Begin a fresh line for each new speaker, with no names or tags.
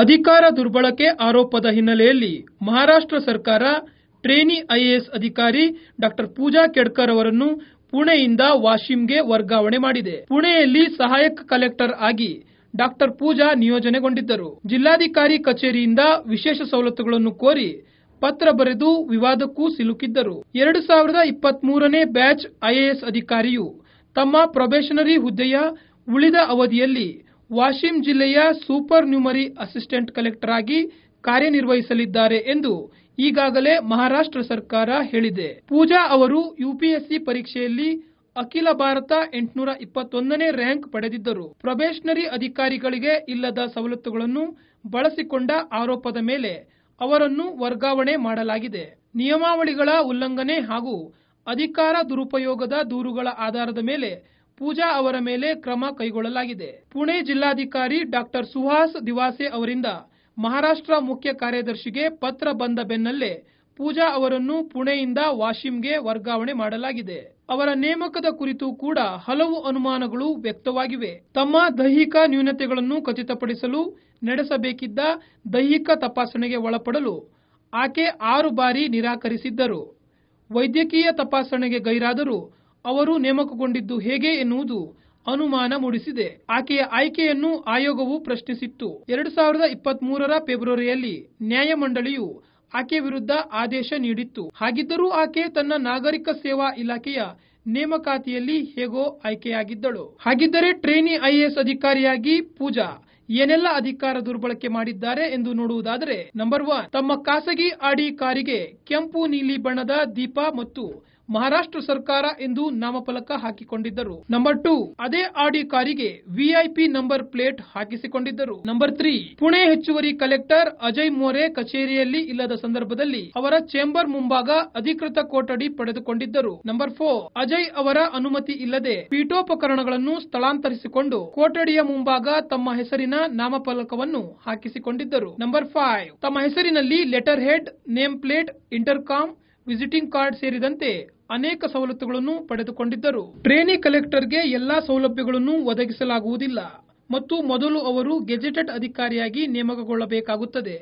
ಅಧಿಕಾರ ದುರ್ಬಳಕೆ ಆರೋಪದ ಹಿನ್ನೆಲೆಯಲ್ಲಿ ಮಹಾರಾಷ್ಟ್ರ ಸರ್ಕಾರ ಟ್ರೇನಿ ಐಎಎಸ್ ಅಧಿಕಾರಿ ಡಾಕ್ಟರ್ ಪೂಜಾ ಕೆಡ್ಕರ್ ಅವರನ್ನು ಪುಣೆಯಿಂದ ವಾಶಿಂಗೆ ವರ್ಗಾವಣೆ ಮಾಡಿದೆ. ಪುಣೆಯಲ್ಲಿ ಸಹಾಯಕ ಕಲೆಕ್ಟರ್ ಆಗಿ ಡಾಕ್ಟರ್ ಪೂಜಾ ನಿಯೋಜನೆಗೊಂಡಿದ್ದರು. ಜಿಲ್ಲಾಧಿಕಾರಿ ಕಚೇರಿಯಿಂದ ವಿಶೇಷ ಸವಲತ್ತುಗಳನ್ನು ಕೋರಿ ಪತ್ರ ಬರೆದು ವಿವಾದಕ್ಕೂ ಸಿಲುಕಿದ್ದರು. ಎರಡು ಸಾವಿರದ ಇಪ್ಪತ್ತ್ ಮೂರನೇ ಬ್ಯಾಚ್ ಐಎಎಸ್ ಅಧಿಕಾರಿಯು ತಮ್ಮ ಪ್ರೊಬೇಷನರಿ ಹುದ್ದೆಯ ಉಳಿದ ಅವಧಿಯಲ್ಲಿ ವಾಶಿಂ ಜಿಲ್ಲೆಯ ಸೂಪರ್ ನ್ಯೂಮರಿ ಅಸಿಸ್ಟೆಂಟ್ ಕಲೆಕ್ಟರ್ ಆಗಿ ಕಾರ್ಯನಿರ್ವಹಿಸಲಿದ್ದಾರೆ ಎಂದು ಈಗಾಗಲೇ ಮಹಾರಾಷ್ಟ್ರ ಸರ್ಕಾರ ಹೇಳಿದೆ. ಪೂಜಾ ಅವರು ಯುಪಿಎಸ್ಸಿ ಪರೀಕ್ಷೆಯಲ್ಲಿ ಅಖಿಲ ಭಾರತ ಎಂಟುನೂರ ಇಪ್ಪತ್ತೊಂದನೇ ರ್ಯಾಂಕ್ ಪಡೆದಿದ್ದರು. ಪ್ರೊಬೇಷನರಿ ಅಧಿಕಾರಿಗಳಿಗೆ ಇಲ್ಲದ ಸವಲತ್ತುಗಳನ್ನು ಬಳಸಿಕೊಂಡ ಆರೋಪದ ಮೇಲೆ ಅವರನ್ನು ವರ್ಗಾವಣೆ ಮಾಡಲಾಗಿದೆ. ನಿಯಮಾವಳಿಗಳ ಉಲ್ಲಂಘನೆ ಹಾಗೂ ಅಧಿಕಾರ ದುರುಪಯೋಗದ ದೂರುಗಳ ಆಧಾರದ ಮೇಲೆ ಪೂಜಾ ಅವರ ಮೇಲೆ ಕ್ರಮ ಕೈಗೊಳ್ಳಲಾಗಿದೆ. ಪುಣೆ ಜಿಲ್ಲಾಧಿಕಾರಿ ಡಾಕ್ಟರ್ ಸುಹಾಸ್ ದಿವಾಸೆ ಅವರಿಂದ ಮಹಾರಾಷ್ಟ್ರ ಮುಖ್ಯ ಕಾರ್ಯದರ್ಶಿಗೆ ಪತ್ರ ಬಂದ ಬೆನ್ನಲ್ಲೇ ಪೂಜಾ ಅವರನ್ನು ಪುಣೆಯಿಂದ ವಾಶಿಂಗೆ ವರ್ಗಾವಣೆ ಮಾಡಲಾಗಿದೆ. ಅವರ ನೇಮಕದ ಕುರಿತು ಕೂಡ ಹಲವು ಅನುಮಾನಗಳು ವ್ಯಕ್ತವಾಗಿವೆ. ತಮ್ಮ ದೈಹಿಕ ನ್ಯೂನತೆಗಳನ್ನು ಖಚಿತಪಡಿಸಲು ನಡೆಸಬೇಕಿದ್ದ ದೈಹಿಕ ತಪಾಸಣೆಗೆ ಒಳಪಡಲು ಆಕೆ ಆರು ಬಾರಿ ನಿರಾಕರಿಸಿದ್ದರು. ವೈದ್ಯಕೀಯ ತಪಾಸಣೆಗೆ ಗೈರಾದರೂ ಅವರು ನೇಮಕಗೊಂಡಿದ್ದು ಹೇಗೆ ಎನ್ನುವುದು ಅನುಮಾನ ಮೂಡಿಸಿದೆ. ಆಕೆಯ ಆಯ್ಕೆಯನ್ನು ಆಯೋಗವು ಪ್ರಶ್ನಿಸಿತ್ತು. ಎರಡು ಸಾವಿರದ ಇಪ್ಪತ್ತ್ ಮೂರರ ಫೆಬ್ರವರಿಯಲ್ಲಿ ನ್ಯಾಯಮಂಡಳಿಯು ಆಕೆ ವಿರುದ್ಧ ಆದೇಶ ನೀಡಿತ್ತು. ಹಾಗಿದ್ದರೂ ಆಕೆ ತನ್ನ ನಾಗರಿಕ ಸೇವಾ ಇಲಾಖೆಯ ನೇಮಕಾತಿಯಲ್ಲಿ ಹೇಗೋ ಆಯ್ಕೆಯಾಗಿದ್ದಳು. ಹಾಗಿದ್ದರೆ ಟ್ರೇನಿ ಐಎಎಸ್ ಅಧಿಕಾರಿಯಾಗಿ ಪೂಜಾ ಏನೆಲ್ಲ ಅಧಿಕಾರ ದುರ್ಬಳಕೆ ಮಾಡಿದ್ದಾರೆ ಎಂದು ನೋಡುವುದಾದರೆ, ನಂಬರ್ ಒನ್, ತಮ್ಮ ಖಾಸಗಿ ಆಡಿ ಕಾರಿಗೆ ಕೆಂಪು ನೀಲಿ ಬಣ್ಣದ ದೀಪ ಮತ್ತು ಮಹಾರಾಷ್ಟ್ರ ಸರ್ಕಾರ ಎಂದು ನಾಮಫಲಕ ಹಾಕಿಕೊಂಡಿದ್ದರು. ನಂಬರ್ ಟೂ ಅದೇ ಆಡಿ ಕಾರಿಗೆ ವಿಐಪಿ ನಂಬರ್ ಪ್ಲೇಟ್ ಹಾಕಿಸಿಕೊಂಡಿದ್ದರು. ನಂಬರ್ ತ್ರೀ ಪುಣೆ ಹೆಚ್ಚುವರಿ ಕಲೆಕ್ಟರ್ ಅಜಯ್ ಮೋರೆ ಕಚೇರಿಯಲ್ಲಿ ಇಲ್ಲದ ಸಂದರ್ಭದಲ್ಲಿ ಅವರ ಚೇಂಬರ್ ಮುಂಭಾಗ ಅಧಿಕೃತ ಕೊಠಡಿ ಪಡೆದುಕೊಂಡಿದ್ದರು. ನಂಬರ್ ಫೋರ್ ಅಜಯ್ ಅವರ ಅನುಮತಿ ಇಲ್ಲದೆ ಪೀಠೋಪಕರಣಗಳನ್ನು ಸ್ಥಳಾಂತರಿಸಿಕೊಂಡು ಕೊಠಡಿಯ ಮುಂಭಾಗ ತಮ್ಮ ಹೆಸರಿನ ನಾಮಫಲಕವನ್ನು ಹಾಕಿಸಿಕೊಂಡಿದ್ದರು. ನಂಬರ್ ಫೈವ್ ತಮ್ಮ ಹೆಸರಿನಲ್ಲಿ letter head name plate intercom visiting card ಸೇರಿದಂತೆ ಅನೇಕ ಸವಲತ್ತುಗಳನ್ನು ಪಡೆದುಕೊಂಡಿದ್ದರು. ಟ್ರೇನಿ ಕಲೆಕ್ಟರ್ಗೆ ಎಲ್ಲಾ ಸೌಲಭ್ಯಗಳನ್ನು ಒದಗಿಸಲಾಗುವುದಿಲ್ಲ. ಮತ್ತು ಮೊದಲು ಅವರು ಗೆಜೆಟೆಡ್ ಅಧಿಕಾರಿಯಾಗಿ ನೇಮಕಗೊಳ್ಳಬೇಕಾಗುತ್ತದೆ.